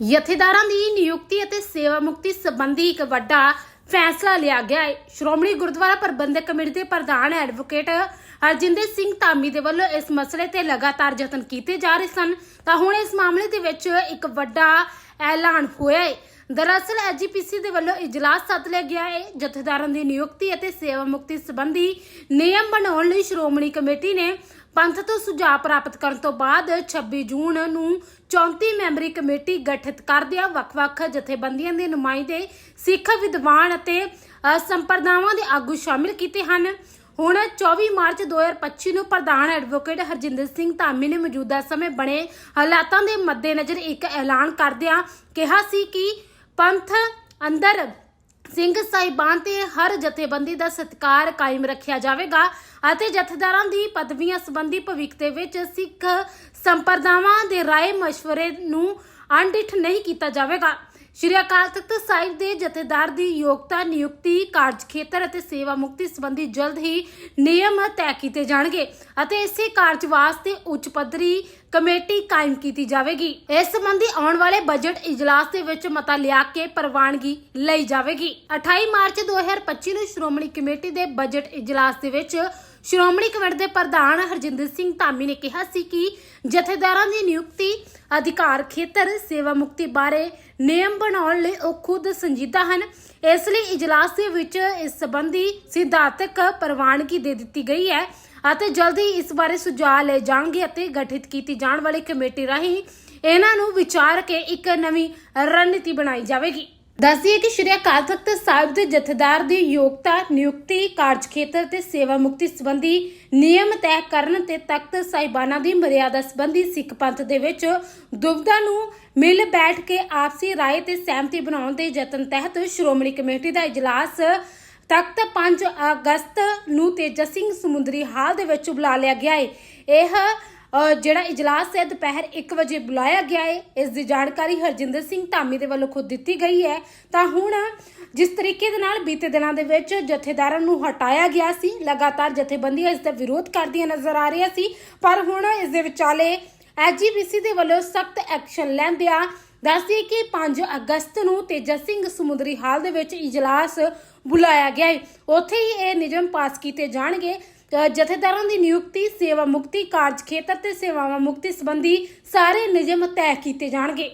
ਜਥੇਦਾਰਾਂ ਦੀ ਨਿਯੁਕਤੀ ਅਤੇ ਸੇਵਾ ਮੁਕਤੀ ਸੰਬੰਧੀ ਇੱਕ ਵੱਡਾ ਫੈਸਲਾ ਲਿਆ ਗਿਆ ਹੈ। ਸ਼੍ਰੋਮਣੀ ਗੁਰਦੁਆਰਾ ਪ੍ਰਬੰਧਕ ਕਮੇਟੀ ਦੇ ਪ੍ਰਧਾਨ ਐਡਵੋਕੇਟ ਹਰਜਿੰਦਰ ਸਿੰਘ ਧਾਮੀ ਦੇ ਵੱਲੋਂ ਇਸ ਮਸਲੇ ਤੇ ਲਗਾਤਾਰ ਯਤਨ ਕੀਤੇ ਜਾ ਰਹੇ ਸਨ। ਤਾਂ ਹੁਣ ਇਸ ਮਾਮਲੇ ਦੇ ਵਿੱਚ ਇੱਕ ਵੱਡਾ ਐਲਾਨ ਹੋਇਆ ਹੈ। ਦਰਅਸਲ ਐਜੀਪੀਸੀ ਦੇ ਵੱਲੋਂ ਇਜਲਾਸ ਸੱਦ ਲਿਆ ਗਿਆ ਹੈ। ਜਥੇਦਾਰਾਂ ਦੀ ਨਿਯੁਕਤੀ ਅਤੇ ਸੇਵਾ ਮੁਕਤੀ ਸੰਬੰਧੀ ਨਿਯਮ ਬਣਾਉਣ ਲਈ ਸ਼੍ਰੋਮਣੀ ਕਮੇਟੀ ਨੇ ਪੰਥ ਤੋਂ ਸੁਝਾਅ ਪ੍ਰਾਪਤ ਕਰਨ ਤੋਂ ਬਾਅਦ 26 ਜੂਨ ਨੂੰ 34 ਮੈਂਬਰੀ ਕਮੇਟੀ ਗਠਿਤ ਕਰਦਿਆਂ ਵੱਖ-ਵੱਖ ਜਥੇਬੰਦੀਆਂ ਦੇ ਨੁਮਾਇੰਦੇ, ਸਿੱਖ ਵਿਦਵਾਨ ਅਤੇ ਸੰਪਰਦਾਵਾਂ ਦੇ ਆਗੂ ਸ਼ਾਮਿਲ ਕੀਤੇ ਹਨ। ਹੁਣ 24 ਮਾਰਚ 2025 ਨੂੰ ਪ੍ਰਧਾਨ ਐਡਵੋਕੇਟ ਹਰਜਿੰਦਰ ਸਿੰਘ ਧਾਮੀ ਨੇ ਮੌਜੂਦਾ ਸਮੇਂ ਬਣੇ ਹਾਲਾਤਾਂ ਦੇ ਮੱਦੇਨਜ਼ਰ ਇੱਕ ਐਲਾਨ ਕਰਦਿਆਂ ਕਿਹਾ ਸੀ ਕਿ ਪੰਥ ਅੰਦਰ ਸਿੰਘ ਸਾਹਿਬਾਨ ਤੇ ਹਰ ਜਥੇਬੰਦੀ ਦਾ ਸਤਿਕਾਰ ਕਾਇਮ ਰੱਖਿਆ ਜਾਵੇਗਾ ਅਤੇ ਜਥੇਦਾਰਾਂ ਦੀ ਪਦਵੀਆਂ ਸੰਬੰਧੀ ਭਵਿੱਖ ਦੇ ਵਿੱਚ ਸਿੱਖ ਸੰਪਰਦਾਵਾਂ ਦੇ ਰਾਏ مشਵਰੇ ਨੂੰ ਅਣਡਿੱਠ ਨਹੀਂ ਕੀਤਾ ਜਾਵੇਗਾ। ਸ਼੍ਰੀ ਅਕਾਲ ਤਖਤ ਸਾਹਿਬ ਦੇ ਜਥੇਦਾਰ ਦੀ ਯੋਗਤਾ, ਨਿਯੁਕਤੀ, ਕਾਰਜ ਖੇਤਰ ਅਤੇ ਸੇਵਾ ਮੁਕਤੀ ਸੰਬੰਧੀ ਜਲਦ ਹੀ ਨਿਯਮ ਤੈਅ ਕੀਤੇ ਜਾਣਗੇ ਅਤੇ ਇਸੇ ਕਾਰਜ ਵਾਸਤੇ ਉੱਚ ਪੱਧਰੀ ਕਮੇਟੀ ਕਾਇਮ ਕੀਤੀ ਜਾਵੇਗੀ। ਇਸ ਸੰਬੰਧੀ ਆਉਣ ਵਾਲੇ ਬਜਟ ਇਜਲਾਸ ਦੇ ਵਿੱਚ ਮਤਾ ਲਿਆ ਕੇ ਪ੍ਰਵਾਨਗੀ ਲਈ ਜਾਵੇਗੀ। 28 ਮਾਰਚ 2025 ਨੂੰ ਸ਼੍ਰੋਮਣੀ ਕਮੇਟੀ ਦੇ ਬਜਟ ਇਜਲਾਸ ਦੇ ਵਿੱਚ ਸ਼੍ਰੋਮਣੀ ਕਮੇਟੀ ਦੇ ਪ੍ਰਧਾਨ ਹਰਜਿੰਦਰ ਸਿੰਘ ਧਾਮੀ ਨੇ ਕਿਹਾ ਸੀ ਕਿ ਜਥੇਦਾਰਾਂ ਦੀ ਨਿਯੁਕਤੀ ਅਧਿਕਾਰ ਖੇਤਰ ਸੇਵਾ ਮੁਕਤੀ ਬਾਰੇ ਨਿਯਮ ਬਣਾਉਣ ਲਈ ਉਹ ਖੁਦ ਸੰਜੀਦਾ ਹਨ। ਇਸ ਲਈ ਇਜਲਾਸ ਦੇ ਵਿੱਚ ਇਸ ਸੰਬੰਧੀ ਸਿਧਾਂਤਕ ਪ੍ਰਵਾਨਗੀ ਦੇ ਦਿੱਤੀ ਗਈ ਹੈ ਅਤੇ ਜਲਦੀ ਇਸ ਬਾਰੇ ਸੁਝਾਅ ਲਏ ਜਾਣਗੇ ਅਤੇ ਗਠਿਤ ਕੀਤੀ ਜਾਣ ਵਾਲੀ ਕਮੇਟੀ ਰਾਹੀਂ ਇਹਨਾਂ ਨੂੰ ਵਿਚਾਰ ਕੇ ਇੱਕ ਨਵੀਂ ਰਣਨੀਤੀ ਬਣਾਈ ਜਾਵੇਗੀ। ਦੱਸਦੀਏ ਕਿ ਸ਼੍ਰੀ ਅਕਾਲ ਤਖਤ ਸਾਹਿਬ ਦੇ ਜਥੇਦਾਰ ਦੀ ਯੋਗਤਾ, ਨਿਯੁਕਤੀ, ਕਾਰਜ ਖੇਤਰ ਤੇ ਸੇਵਾ ਮੁਕਤੀ ਸੰਬੰਧੀ ਨਿਯਮ ਤੈਅ ਕਰਨ ਤੇ ਤਖਤ ਸਾਹਿਬਾਨਾਂ ਦੀ ਮਰਿਆਦਾ ਸੰਬੰਧੀ ਸਿੱਖ ਪੰਥ ਦੇ ਵਿੱਚ ਦੁਬਿਧਾ ਨੂੰ ਮਿਲ ਬੈਠ ਕੇ ਆਪਸੀ ਰਾਏ ਤੇ ਸਹਿਮਤੀ ਬਣਾਉਣ ਦੇ ਯਤਨ ਤਹਿਤ ਸ਼੍ਰੋਮਣੀ ਕਮੇਟੀ ਦਾ ਇਜਲਾਸ ਤਖਤ 5 ਅਗਸਤ ਨੂੰ ਤੇਜਾ ਸਿੰਘ ਸਮੁੰਦਰੀ ਹਾਲ ਦੇ ਵਿੱਚ ਬੁਲਾ ਲਿਆ ਗਿਆ ਹੈ ਇਹ ਜਿਹੜਾ ਇਜਲਾਸ ਹੈ, ਦੁਪਹਿਰ 1 ਵਜੇ ਬੁਲਾਇਆ ਗਿਆ ਹੈ। ਇਸ ਦੀ ਜਾਣਕਾਰੀ ਹਰਜਿੰਦਰ ਸਿੰਘ ਧਾਮੀ ਦੇ ਵੱਲੋਂ ਖੁਦ ਦਿੱਤੀ ਗਈ ਹੈ। ਤਾਂ ਹੁਣ ਜਿਸ ਤਰੀਕੇ ਦੇ ਨਾਲ ਬੀਤੇ ਦਿਨਾਂ ਦੇ ਵਿੱਚ ਜਥੇਦਾਰਾਂ ਨੂੰ ਹਟਾਇਆ ਗਿਆ ਸੀ, ਲਗਾਤਾਰ ਜਥੇਬੰਦੀਆਂ ਇਸ ਦਾ ਵਿਰੋਧ ਕਰਦੀਆਂ ਨਜ਼ਰ ਆ ਰਹੀਆਂ ਸੀ, ਪਰ ਹੁਣ ਇਸ ਦੇ ਵਿਚਾਲੇ ਐਜੀਪੀਸੀ ਦੇ ਵੱਲੋਂ ਸਖਤ ਐਕਸ਼ਨ ਲੈਂਦਿਆਂ ਦੱਸਦੀ ਕਿ 5 ਅਗਸਤ ਨੂੰ ਤੇਜਾ ਸਿੰਘ ਸਮੁੰਦਰੀ ਹਾਲ ਦੇ ਵਿੱਚ ਇਜਲਾਸ ਬੁਲਾਇਆ ਗਿਆ ਹੈ। ਉੱਥੇ ਹੀ ਇਹ ਨਿਯਮ ਪਾਸ ਕੀਤੇ ਜਾਣਗੇ। ਜਥੇਦਾਰਾਂ ਦੀ ਨਿਯੁਕਤੀ, ਸੇਵਾ ਮੁਕਤੀ, ਕਾਰਜ ਖੇਤਰ ਤੇ ਸੇਵਾਵਾਂ ਮੁਕਤੀ ਸੰਬੰਧੀ ਸਾਰੇ ਨਿਯਮ ਤੈਅ ਕੀਤੇ ਜਾਣਗੇ।